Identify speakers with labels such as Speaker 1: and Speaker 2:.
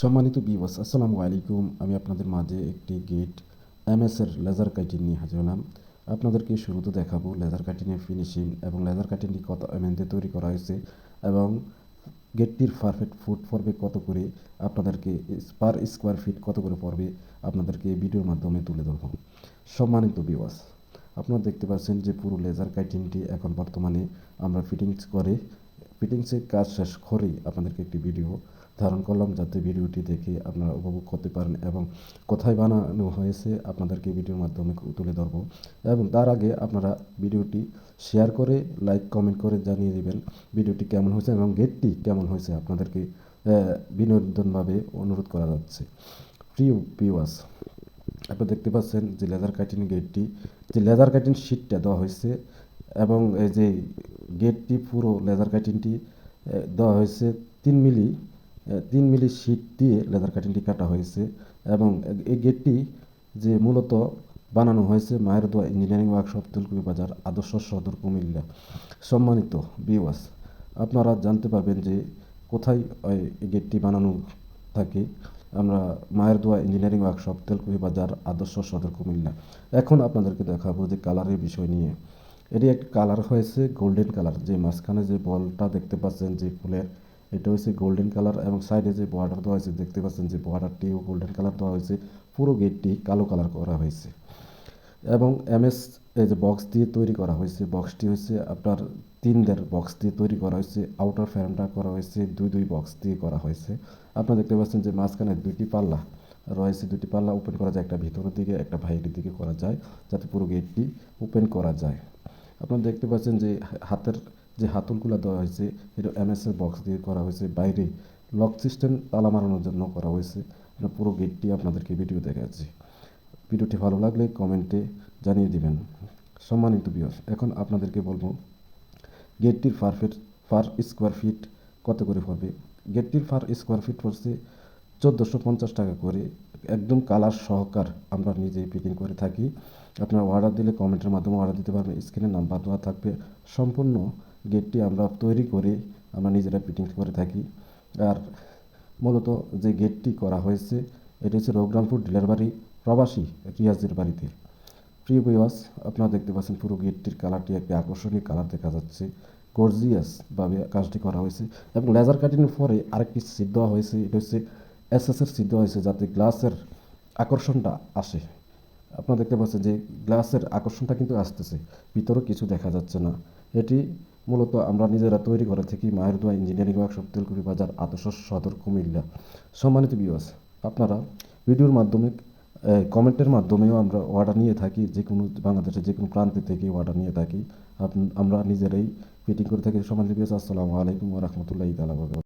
Speaker 1: সম্মানিত বিবস আসসালামু আলাইকুম। আমি আপনাদের মাঝে একটি গেট এমএসের লেজার কাটিং নিয়ে হাজির হলাম। আপনাদেরকে শুরুতে দেখাবো লেজার কাটিংয়ের ফিনিশিং এবং লেজার কাটিংটি কত এমএনতে তৈরি করা হয়েছে এবং গেটটির পারফেক্ট ফুট পড়বে কত করে, আপনাদেরকে পার স্কোয়ার ফিট কত করে পড়বে, আপনাদেরকে এই ভিডিওর মাধ্যমে তুলে ধরবো। সম্মানিত বিওয়াস আপনারা দেখতে পাচ্ছেন যে পুরো লেজার কাটিংটি এখন বর্তমানে আমরা ফিটিংস করে ফিটিংসের কাজ শেষ করেই আপনাদেরকে একটি ভিডিও ধারণ করলাম যাতে ভিডিওটি দেখে আপনারা উপভোগ করতে পারেন এবং কোথায় বানানো হয়েছে আপনাদেরকে ভিডিওর মাধ্যমে তুলে ধরবো। এবং তার আগে আপনারা ভিডিওটি শেয়ার করে, লাইক, কমেন্ট করে জানিয়ে দেবেন ভিডিওটি কেমন হয়েছে এবং গেটটি কেমন হয়েছে আপনাদেরকে বিনোদনভাবে অনুরোধ করা যাচ্ছে। প্রিয় ভিউয়ার্স আপনারা দেখতে পাচ্ছেন যে লেদার কাটিং গেটটি, যে লেদার কাটিং শিটটা দেওয়া হয়েছে এবং এই যে গেটটি পুরো লেদার কাটিংটি দেওয়া হয়েছে তিন মিলি তিন মিলি শিট দিয়ে লেদার কাটিংটি কাটা হয়েছে এবং এই গেটটি যে মূলত বানানো হয়েছে মায়ের দোয়া ইঞ্জিনিয়ারিং ওয়ার্কশপ তেলকুপি বাজার আদর্শ সদর কুমিল্লা। সম্মানিত বিওয়াস আপনারা জানতে পারবেন যে কোথায় এই গেটটি বানানো থাকে। আমরা মায়ের দোয়া ইঞ্জিনিয়ারিং ওয়ার্কশপ তেলকুপি বাজার আদর্শ সদর কুমিল্লা। এখন আপনাদেরকে দেখাবো যে কালারের বিষয় নিয়ে। এটি একটি কালার হয়েছে গোল্ডেন কালার। যে মাঝখানে যে বলটা দেখতে পাচ্ছেন যে ফুলের এটা হচ্ছে গোল্ডেন কালার এবং সাইডে যে বর্ডার দেওয়া হয়েছে। দেখতে পাচ্ছেন যে বর্ডারটিও গোল্ডেন কালার দেওয়া হয়েছে। পুরো গেটটি কালো কালার করা হয়েছে। এবং এমএস এই যে বক্স দিয়ে তৈরি করা হয়েছে। বক্সটি হচ্ছে আপনার তিন দের বক্স দিয়ে তৈরি করা হয়েছে। আউটার ফ্রেমটা করা হয়েছে। দুই দুই বক্স দিয়ে করা হয়েছে। আপনারা দেখতে পাচ্ছেন যে মাঝখানে দুইটি পাল্লা রয়েছে। দুটি পাল্লা ওপেন করা যায়, একটা ভিতরের দিকে, একটা বাইরের দিকে করা যায়। যাতে পুরো গেটটি ওপেন করা যায়। আপনারা দেখতে পাচ্ছেন যে হাতের যে হাতলগুলো দেওয়া হয়েছে, এটা এমএসের বক্স দিয়ে করা হয়েছে, বাইরে লক সিস্টেম তালা মারানোর জন্য করা হয়েছে। পুরো গেটটি আপনাদেরকে ভিডিও দেখাচ্ছি। ভিডিওটি ভালো লাগলে কমেন্টে জানিয়ে দিবেন। সম্মানিত বিয়স এখন আপনাদেরকে বলব গেটটির পারফেক্ট ফার স্কোয়ার ফিট কত করে পড়বে? গেটটির ফার স্কোয়ার ফিট পড়ছে চোদ্দোশো পঞ্চাশ টাকা করে। একদম কালার সহকার আমরা নিজেই ফিটিং করে থাকি। আপনারা অর্ডার দিলে কমেন্টের মাধ্যমে অর্ডার দিতে পারবেন। স্ক্রিনে নাম্বার দেওয়া থাকবে। সম্পূর্ণ গেটটি আমরা তৈরি করে আমরা নিজেরা ফিটিং করে থাকি। আর মূলত যে গেটটি করা হয়েছে, এটি হচ্ছে রঘুরামপুর ডিলার বাড়ি, প্রবাসী রিয়াজের বাড়িতে। প্রিয় বিওয়াস আপনারা দেখতে পাচ্ছেন পুরো গেটটির কালারটি একটি আকর্ষণীয় কালার দেখা যাচ্ছে। গর্জিয়াস ভাবে কাজটি করা হয়েছে এবং লেজার কাটিংয়ের পরে আরেকটি সিট দেওয়া হয়েছে, এটা হচ্ছে এসএসের সিট দেওয়া হয়েছে যাতে গ্লাসের আকর্ষণটা আসে। আপনারা দেখতে পাচ্ছেন যে গ্লাসের আকর্ষণটা কিন্তু আসতেছে, ভিতরে কিছু দেখা যাচ্ছে না। এটি মূলত আমরা নিজেরা তৈরি করে থাকি মায়ের দোয়া ইঞ্জিনিয়ারিং ওয়ার্কশপ তেলকুপি বাজার, আদর্শ সদর কুমিল্লা। সম্মানিত বিওয়াস আপনারা ভিডিওর মাধ্যমে কমেন্টের মাধ্যমেও আমরা অর্ডার নিয়ে থাকি, যে কোনো বাংলাদেশের যে কোনো প্রান্তে থেকে অর্ডার নিয়ে থাকি। আমরা নিজেরাই ফিটিং করে থাকি। সম্মানিত বিওয়াস আসসালামু আলাইকুম রহমতুল্লাহ তালা